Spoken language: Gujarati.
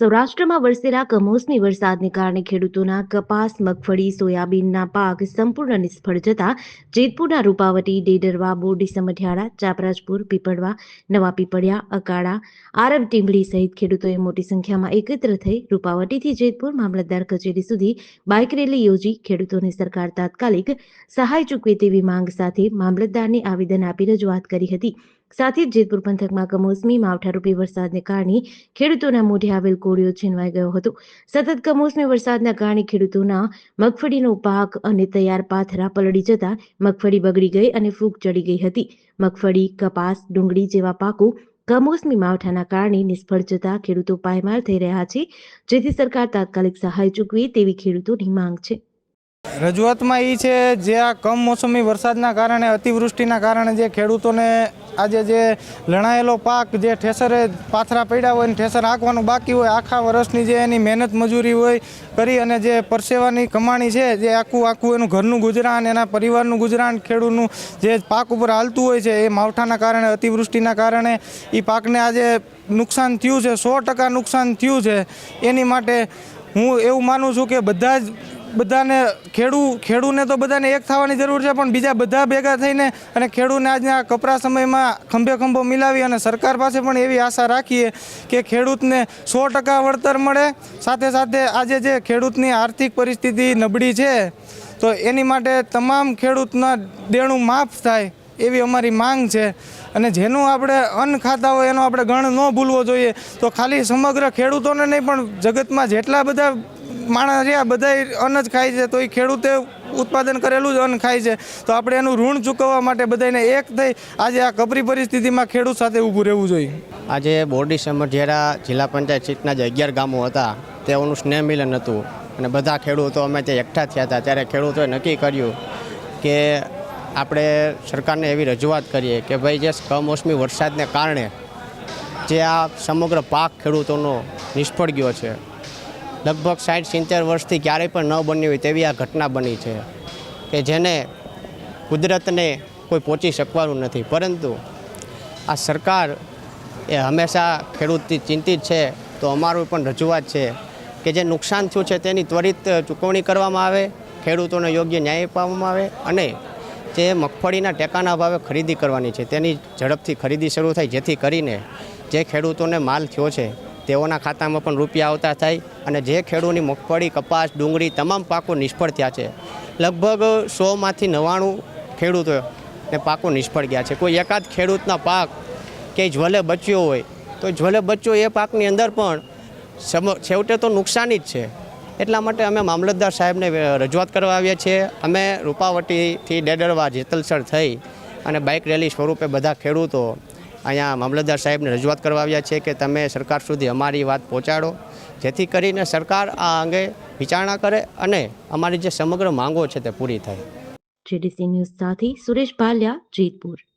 સૌરાષ્ટ્રમાં વરસેલા કમોસમી વરસાદને કારણે ખેડૂતોના કપાસ, મગફળી, સોયાબીનના પાક સંપૂર્ણ નિષ્ફળ જતા જેતપુરના રૂપાવટી, ડેડરવા, બોરડી સમઢિયાળા ચાપરાજપુર, પીપળવા, નવા પીપળિયા, અકાળા, આરબ ટીંબડી સહિત ખેડૂતોએ મોટી સંખ્યામાં એકત્ર થઈ રૂપાવટીથી જેતપુર મામલતદાર કચેરી સુધી બાઇક રેલી યોજી ખેડૂતોને સરકાર તાત્કાલિક સહાય ચૂકવે તેવી માંગ સાથે મામલતદારને આવેદન આપી રજૂઆત કરી હતી. સાથે જ જેતપુર પંથકમાં કમોસમી માવઠારૂપી વરસાદને કારણે ખેડૂતોના મોઢે આવેલ કોળિયો છીનવાઈ ગયો હતો. સતત કમોસમી વરસાદના કારણે ખેડૂતોના મગફળીનો પાક અને તૈયાર પાથરા પલળી જતા મગફળી બગડી ગઈ અને ફૂગ ચડી ગઈ હતી. મગફળી, કપાસ, ડુંગળી જેવા પાકો કમોસમી માવઠાના કારણે નિષ્ફળ જતા ખેડૂતો પાયમાલ થઈ રહ્યા છે. જેથી સરકાર તાત્કાલિક સહાય ચૂકવે તેવી ખેડૂતોની માંગ છે. રજૂઆતમાં એ છે, જે આ કમોસમી વરસાદના કારણે, અતિવૃષ્ટિના કારણે જે ખેડૂતોને આજે જે લણાયેલો પાક જે ઠેસરે પાથરા પડ્યા હોય ને ઠેસર આંકવાનું બાકી હોય, આખા વર્ષની જે એની મહેનત મજૂરી હોય કરી અને જે પરસેવાની કમાણી છે, જે આખું આખું એનું ઘરનું ગુજરાન, એના પરિવારનું ગુજરાન, ખેડૂતનું જે પાક ઉપર હાલતું હોય છે, એ માવઠાના કારણે, અતિવૃષ્ટિના કારણે એ પાકને આજે નુકસાન થયું છે, સો ટકા નુકસાન થયું છે. એની માટે હું એવું માનું છું કે બધા જ બધાને ખેડૂ, ખેડૂને તો બધાને એક થવાની જરૂર છે, પણ બીજા બધા ભેગા થઈને અને ખેડૂને આજના કપરા સમયમાં ખંભે ખંભો મિલાવી અને સરકાર પાસે પણ એવી આશા રાખીએ કે ખેડૂતને સો ટકા વળતર મળે. સાથે સાથે આજે જે ખેડૂતની આર્થિક પરિસ્થિતિ નબળી છે, તો એની માટે તમામ ખેડૂતના દેણું માફ થાય એવી અમારી માંગ છે. અને જેનું આપણે અન્ન ખાતા હોય એનો આપણે ગણ ન ભૂલવો જોઈએ, તો ખાલી સમગ્ર ખેડૂતોને નહીં, પણ જગતમાં જેટલા બધા માણસ રહ્યા બધા અન્ન જ ખાય છે, તો એ ખેડૂતે ઉત્પાદન કરેલું જ અન્ન ખાય છે. તો આપણે એનું ઋણ ચૂકવવા માટે બધાને એક થઈ, આજે આ કપરી પરિસ્થિતિમાં ખેડૂત સાથે ઊભું રહેવું જોઈએ. આજે બોરડી સમઢિયારા જિલ્લા પંચાયત સીટના જે અગિયાર ગામો હતા, તેઓનું સ્નેહ મિલન હતું. અને બધા ખેડૂતો અમે તે એકઠા થયા હતા. ત્યારે ખેડૂતોએ નક્કી કર્યું કે આપણે સરકારને એવી રજૂઆત કરીએ કે ભાઈ, જે કમોસમી વરસાદને કારણે જે આ સમગ્ર પાક ખેડૂતોનો નિષ્ફળ ગયો છે લગભગ સાઠ સિત્તેર વર્ષથી ક્યારેય પણ ન બની હોય તેવી આ ઘટના બની છે કે જેને કુદરતને કોઈ પહોંચી શકવાનું નથી. પરંતુ આ સરકાર એ હંમેશા ખેડૂતથી ચિંતિત છે, તો અમારું પણ રજૂઆત છે કે જે નુકસાન થયું છે તેની ત્વરિત ચૂકવણી કરવામાં આવે, ખેડૂતોને યોગ્ય ન્યાય આપવામાં આવે અને જે મગફળીના ટેકાના ભાવે ખરીદી કરવાની છે તેની ઝડપથી ખરીદી શરૂ થાય, જેથી કરીને જે ખેડૂતોને માલ થયો છે તેઓના ખાતામાં પણ રૂપિયા આવતા થાય અને જે ખેડૂતની મગફળી, કપાસ, ડુંગળી તમામ પાકો નિષ્ફળ થયા છે. લગભગ સોમાંથી નવ્વાણું ખેડૂતો ને પાકો નિષ્ફળ ગયા છે. કોઈ એકાદ ખેડૂતના પાક કે જ્વલે બચ્યો હોય, તો જ્વલે બચ્યો એ પાકની અંદર પણ છેવટે તો નુકસાની જ છે. એટલા માટે અમે મામલતદાર સાહેબને રજૂઆત કરવા આવ્યા છીએ. અમે રૂપાવટીથી ડેડરવા જેતલસર થઈ અને બાઇક રેલી સ્વરૂપે બધા ખેડૂતો અહીંયા મામલતદાર સાહેબને રજૂઆત કરવા આવ્યા છે કે તમે સરકાર સુધી અમારી વાત પહોંચાડો. જેથી કરીને સરકાર આ અંગે વિચારણા કરે અને અમારી જે સમગ્ર માંગો છે તે પૂરી થાય. જીડીસી ન્યૂઝ સાથે સુરેશ ભાલિયા, જેતપુર.